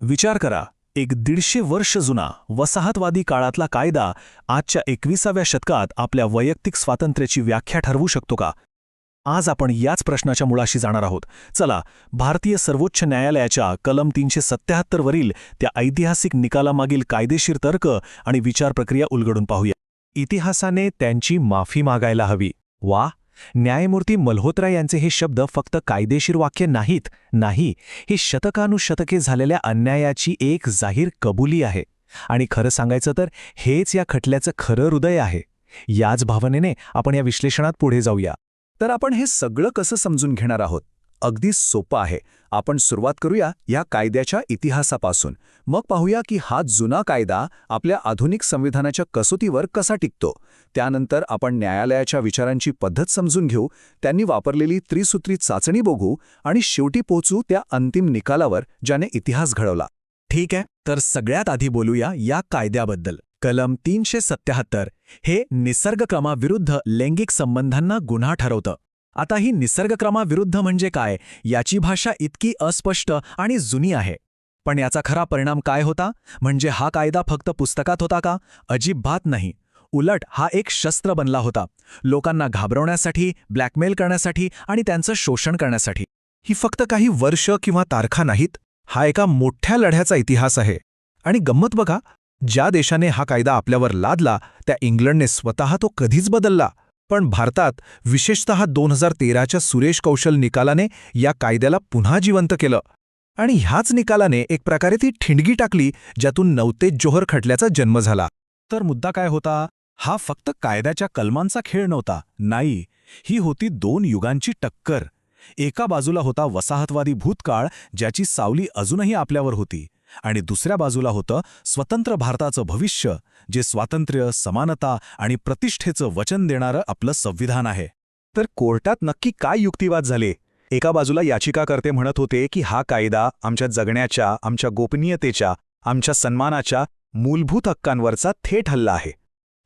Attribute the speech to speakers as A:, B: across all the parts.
A: विचार करा एक दीडशे वर्ष जुना वसाहतवादी काळातला कायदा आजच्या एकविसाव्या शतकात आपल्या वैयक्तिक स्वातंत्र्याची व्याख्या ठरवू शकतो का? आज आपण याच प्रश्नाच्या मुळाशी जाणार आहोत. चला भारतीय सर्वोच्च न्यायालयाच्या कलम तीनशे सत्याहत्तरवरील त्या ऐतिहासिक निकालामागील कायदेशीर तर्क आणि विचारप्रक्रिया उलगडून पाहूया. इतिहासाने त्यांची माफी मागायला हवी. वा! न्यायमूर्ती मल्होत्रा यांचे हे शब्द फक्त कायदेशीर वाक्य नाहीत नाही ही शतकानुशतके झालेल्या अन्यायाची एक जाहीर कबुली आहे. आणि खरं सांगायचं तर हेच या खटल्याचं खरं हृदय आहे. याच भावनेने आपण या विश्लेषणात पुढे जाऊया. तर आपण हे सगळं कसं समजून घेणार आहोत? अगदी सोपं आहे. आपण सुरुवात करूया या कायद्याच्या इतिहासापासून. मग पाहूया की हा जुना कायदा आपल्या आधुनिक संविधानाच्या कसोटीवर कसा टिकतो. त्यानंतर आपण न्यायालयाच्या विचारांची पद्धत समजून घेऊ त्यांनी वापरलेली त्रिसूत्री चाचणी बघू आणि शेवटी पोचू त्या अंतिम निकालावर ज्याने इतिहास घडवला. ठीक आहे तर सगळ्यात आधी बोलूया या कायद्याबद्दल. कलम तीनशे सत्याहत्तर हे निसर्गक्रमाविरुद्ध लैंगिक संबंधांना गुन्हा ठरवतं. आता ही निसर्गक्रमाविरुद्ध म्हणजे काय? याची भाषा इतकी अस्पष्ट आणि जुनी आहे. पण याचा खरा परिणाम काय होता? म्हणजे हा कायदा फक्त पुस्तकात होता का? अजिबात नाही. उलट हा एक शस्त्र बनला होता. लोकांना घाबरवण्यासाठी ब्लॅकमेल करण्यासाठी आणि त्यांचं शोषण करण्यासाठी. ही फक्त काही वर्ष किंवा तारखा नाहीत. हा एका मोठ्या लढ्याचा इतिहास आहे. आणि गंमत बघा ज्या देशाने हा कायदा आपल्यावर लादला त्या इंग्लंडने स्वतः तो कधीच बदलला. पण भारतात विशेषतः दोन हजार तेराच्या सुरेश कौशल निकालाने या कायद्याला पुन्हा जिवंत केलं. आणि ह्याच निकालाने एक प्रकारे ती ठिणगी टाकली ज्यातून नवतेज जोहर खटल्याचा जन्म झाला. तर मुद्दा काय होता? हा फक्त कायद्याच्या कलमांचा खेळ नव्हता. नाही ही होती दोन युगांची टक्कर. एका बाजूला होता वसाहतवादी भूतकाळ ज्याची सावली अजूनही आपल्यावर होती. आणि दुसऱ्या बाजूला होतं स्वतंत्र भारताचं भविष्य जे स्वातंत्र्य समानता आणि प्रतिष्ठेचं वचन देणारं आपलं संविधान आहे. तर कोर्टात नक्की काय युक्तिवाद झाले? एका बाजूला याचिकाकर्ते म्हणत होते की हा कायदा आमच्या जगण्याच्या आमच्या गोपनीयतेच्या आमच्या सन्मानाच्या मूलभूत हक्कांवरचा थेट हल्ला आहे.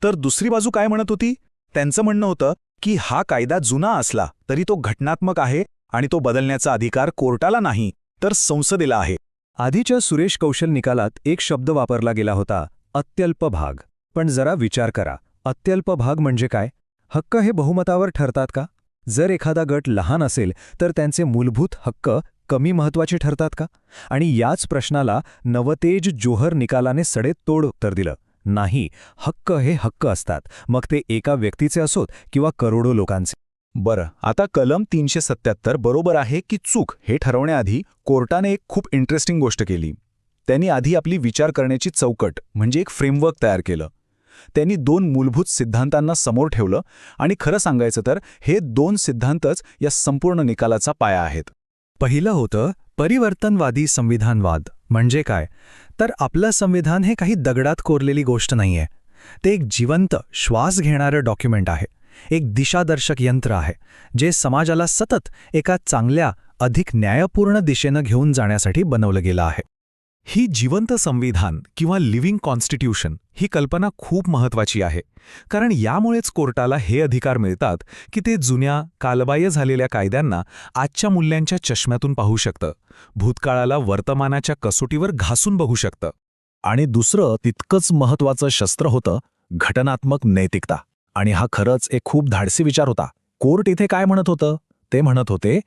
A: तर दुसरी बाजू काय म्हणत होती? त्यांचं म्हणणं होतं की हा कायदा जुना असला तरी तो घटनात्मक आहे आणि तो बदलण्याचा अधिकार कोर्टाला नाही तर संसदेला आहे. आधीच्या सुरेश कौशल निकालात एक शब्द वापरला गेला होता अत्यल्प भाग. पण जरा विचार करा अत्यल्प भाग म्हणजे काय? हक्क हे बहुमतावर ठरतात का? जर एखादा गट लहान असेल तर त्यांचे मूलभूत हक्क कमी महत्त्वाचे ठरतात का? आणि याच प्रश्नाला नवतेज जोहर निकालाने सडेत तोड उत्तर दिलं. नाही हक्क हे हक्क असतात. मग ते एका व्यक्तीचे असोत किंवा करोडो लोकांचे. बरं आता कलम तीनशे सत्याहत्तर बरोबर आहे की चूक हे ठरवण्याआधी कोर्टाने एक खूप इंटरेस्टिंग गोष्ट केली. त्यांनी आधी आपली विचार करण्याची चौकट म्हणजे एक फ्रेमवर्क तयार केलं. त्यांनी दोन मूलभूत सिद्धांतांना समोर ठेवलं आणि खरं सांगायचं तर हे दोन सिद्धांतच या संपूर्ण निकालाचा पाया आहेत. पहिलं होतं परिवर्तनवादी संविधानवाद म्हणजे काय? तर आपलं संविधान हे काही दगडात कोरलेली गोष्ट नाहीये. ते एक जिवंत श्वास घेणारं डॉक्युमेंट आहे. एक दिशादर्शक यंत्र आहे जे समाजाला सतत एका चांगल्या अधिक न्यायपूर्ण दिशेनं घेऊन जाण्यासाठी बनवलं गेलं आहे. ही जिवंत संविधान किंवा लिव्हिंग कॉन्स्टिट्यूशन ही कल्पना खूप महत्वाची आहे कारण यामुळेच कोर्टाला हे अधिकार मिळतात की ते जुन्या कालबाह्य झालेल्या कायद्यांना आजच्या मूल्यांच्या चष्म्यातून पाहू शकतं भूतकाळाला वर्तमानाच्या कसोटीवर घासून बघू शकतं. आणि दुसरं तितकंच महत्वाचं शस्त्र होतं घटनात्मक नैतिकता. आणि हा खरंच एक खूप धाडसी विचार होता. कोर्ट इथे काय म्हणत होतं? ते म्हणत होते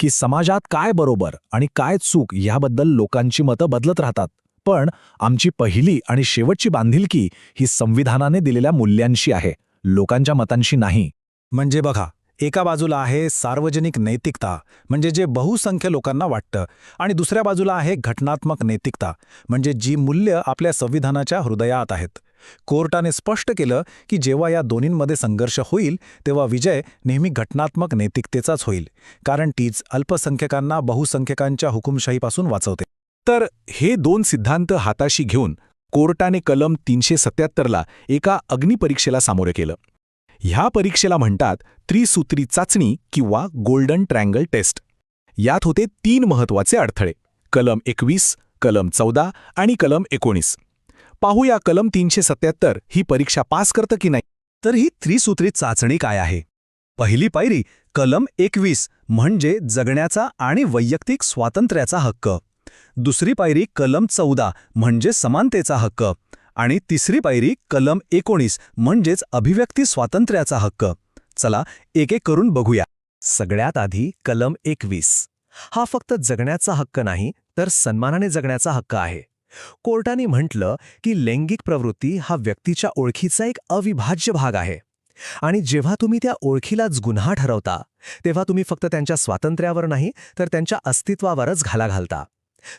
A: की समाजात काय बरोबर आणि काय चूक याबद्दल लोकांची मतं बदलत राहतात. पण आमची पहिली आणि शेवटची बांधिलकी ही संविधानाने दिलेल्या मूल्यांशी आहे लोकांच्या मतांशी नाही. म्हणजे बघा एका बाजूला आहे सार्वजनिक नैतिकता म्हणजे जे बहुसंख्य लोकांना वाटतं आणि दुसऱ्या बाजूला आहे घटनात्मक नैतिकता म्हणजे जी मूल्य आपल्या संविधानाच्या हृदयात आहेत. कोर्टाने स्पष्ट केलं की जेव्हा या दोन्हींमध्ये संघर्ष होईल तेव्हा विजय नेहमी घटनात्मक नैतिकतेचाच होईल कारण तीच अल्पसंख्यकांना बहुसंख्यकांच्या हुकुमशाहीपासून वाचवते. तर हे दोन सिद्धांत हाताशी घेऊन कोर्टाने कलम तीनशे सत्याहत्तरला एका अग्निपरीक्षेला सामोरे केलं. ह्या परीक्षेला म्हणतात त्रिसूत्री चाचणी किंवा गोल्डन ट्रँगल टेस्ट. यात होते तीन महत्त्वाचे अडथळे कलम एकवीस कलम चौदा आणि कलम एकोणीस. पाहूया कलम तीनशे सत्याहत्तर. ही परीक्षा पास करतं की नाही? तर ही त्रिसूत्री चाचणी काय आहे? पहिली पायरी कलम एकवीस म्हणजे जगण्याचा आणि वैयक्तिक स्वातंत्र्याचा हक्क.
B: दुसरी पायरी कलम चौदा म्हणजे समानतेचा हक्क. आणि तिसरी पायरी कलम एकोणीस म्हणजेच अभिव्यक्ती स्वातंत्र्याचा हक्क. चला एक एक करून बघूया. सगळ्यात आधी कलम एकवीस. हा फक्त जगण्याचा हक्क नाही तर सन्मानाने जगण्याचा हक्क आहे. कोर्टाने म्हटलं की लैंगिक प्रवृत्ती हा व्यक्तीच्या ओळखीचा एक अविभाज्य भाग आहे. आणि जेव्हा तुम्ही त्या ओळखीलाच गुन्हा ठरवता तेव्हा तुम्ही फक्त त्यांच्या स्वातंत्र्यावर नाही तर त्यांच्या अस्तित्वावरच घाला घालता.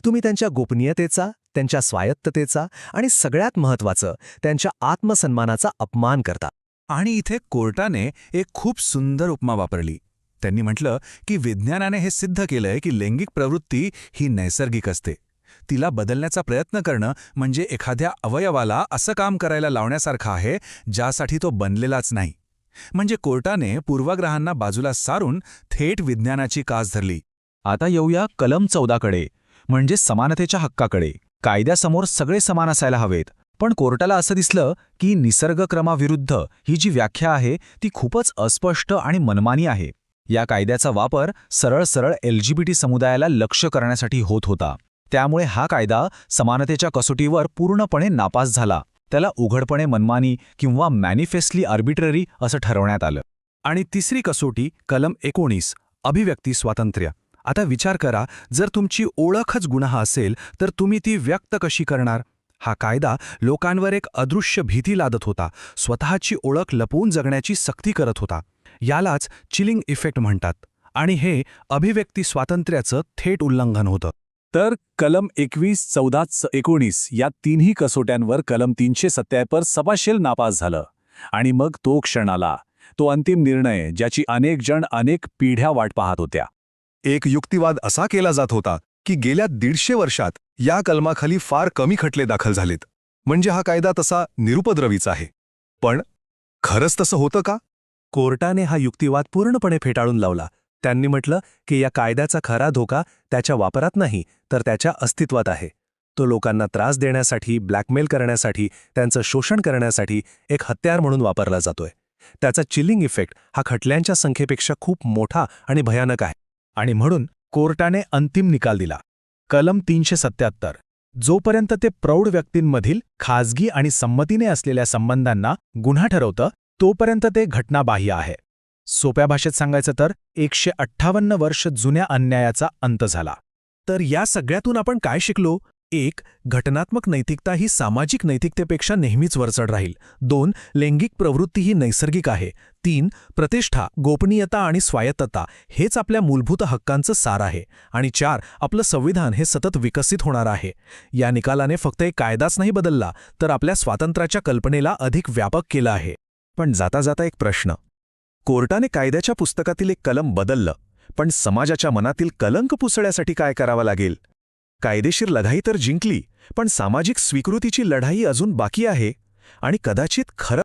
B: तुम्ही त्यांच्या गोपनीयतेचा त्यांच्या स्वायत्ततेचा आणि सगळ्यात महत्त्वाचं त्यांच्या आत्मसन्मानाचा अपमान करता.
C: आणि इथे कोर्टाने एक खूप सुंदर उपमा वापरली. त्यांनी म्हटलं की विज्ञानाने हे सिद्ध केलंय की लैंगिक प्रवृत्ती ही नैसर्गिक असते. तिला बदलण्याचा प्रयत्न करणं म्हणजे एखाद्या अवयवाला असं काम करायला लावण्यासारखं आहे ज्यासाठी तो बनलेलाच नाही. म्हणजे कोर्टाने पूर्वग्रहांना बाजूला सारून थेट विज्ञानाची कास धरली.
A: आता येऊया कलम चौदाकडे म्हणजे समानतेच्या हक्काकडे. कायद्यासमोर सगळे समान असायला हवेत पण कोर्टाला असं दिसलं की निसर्गक्रमाविरुद्ध ही जी व्याख्या आहे ती खूपच अस्पष्ट आणि मनमानी आहे. या कायद्याचा वापर सरळ सरळ एलजीबीटी समुदायाला लक्ष करण्यासाठी होत होता. त्यामुळे हा कायदा समानतेच्या कसोटीवर पूर्णपणे नापास झाला. त्याला उघडपणे मनमानी किंवा मॅनिफेस्टली आर्बिट्ररी असं ठरवण्यात आलं.
B: आणि तिसरी कसोटी कलम एकोणीस अभिव्यक्ती स्वातंत्र्य. आता विचार करा जर तुमची ओळखच गुन्हा असेल तर तुम्ही ती व्यक्त कशी करणार? हा कायदा लोकांवर एक अदृश्य भीती लादत होता. स्वतःची ओळख लपवून जगण्याची सक्ती करत होता. यालाच चिलिंग इफेक्ट म्हणतात. आणि हे अभिव्यक्ती स्वातंत्र्याचं थेट उल्लंघन होतं.
A: तर कलम एकवीस चौदा एकोणीस या तिन्ही कसोट्यांवर कलम तीनशे सत्त्याहत्तर सपाशेल नापास झालं. आणि मग तो क्षण आला. तो अंतिम निर्णय ज्याची अनेक जण अनेक पिढ्या वाट पाहत होत्या.
D: एक युक्तिवाद असा केला जात होता की गेल्या दीडशे वर्षात या कलमाखाली फार कमी खटले दाखल झालेत. म्हणजे हा कायदा तसा निरुपद्रवीच आहे. पण खरंच तसं होतं का?
B: कोर्टाने हा युक्तिवाद पूर्णपणे फेटाळून लावला. त्यांनी म्हटलं की या कायद्याचा खरा धोका त्याच्या वापरात नाही तर त्याच्या अस्तित्वात आहे. तो लोकांना त्रास देण्यासाठी ब्लॅकमेल करण्यासाठी त्यांचं शोषण करण्यासाठी एक हत्यार म्हणून वापरला जातोय. त्याचा चिलिंग इफेक्ट हा खटल्यांच्या संख्येपेक्षा खूप मोठा आणि भयानक आहे. आणि म्हणून कोर्टाने अंतिम निकाल दिला. कलम तीनशे सत्याहत्तर जोपर्यंत ते प्रौढ व्यक्तींमधील खाजगी आणि संमतीने असलेल्या संबंधांना गुन्हा ठरवतं तोपर्यंत ते घटनाबाह्य आहे. सोप्या भाषेत सांगायचं तर एकशे अठ्ठावन्न वर्ष जुन्या अन्यायाचा अंत झाला. तर या सगळ्यातून आपण काय शिकलो? एक घटनात्मक नैतिकता ही सामाजिक नैतिकतेपेक्षा नेहमीच वरचढ राहील. दोन लैंगिक प्रवृत्ती ही नैसर्गिक आहे. तीन प्रतिष्ठा गोपनीयता आणि स्वायत्तता हेच आपल्या मूलभूत हक्कांचं सार आहे. आणि चार आपलं संविधान हे सतत विकसित होणार आहे. या निकालाने फक्त एक कायदाच नाही बदलला तर आपल्या स्वातंत्र्याच्या कल्पनेला अधिक व्यापक केलं आहे. पण जाता जाता एक प्रश्न. कोर्टाने कायद्याच्या पुस्तकातील एक कलम बदललं पण समाजाच्या मनातील कलंक पुसण्यासाठी काय करावं लागेल? कायदेशीर लढाई तर जिंकली पण सामाजिक स्वीकृतीची लढाई अजून बाकी आहे आणि कदाचित खरं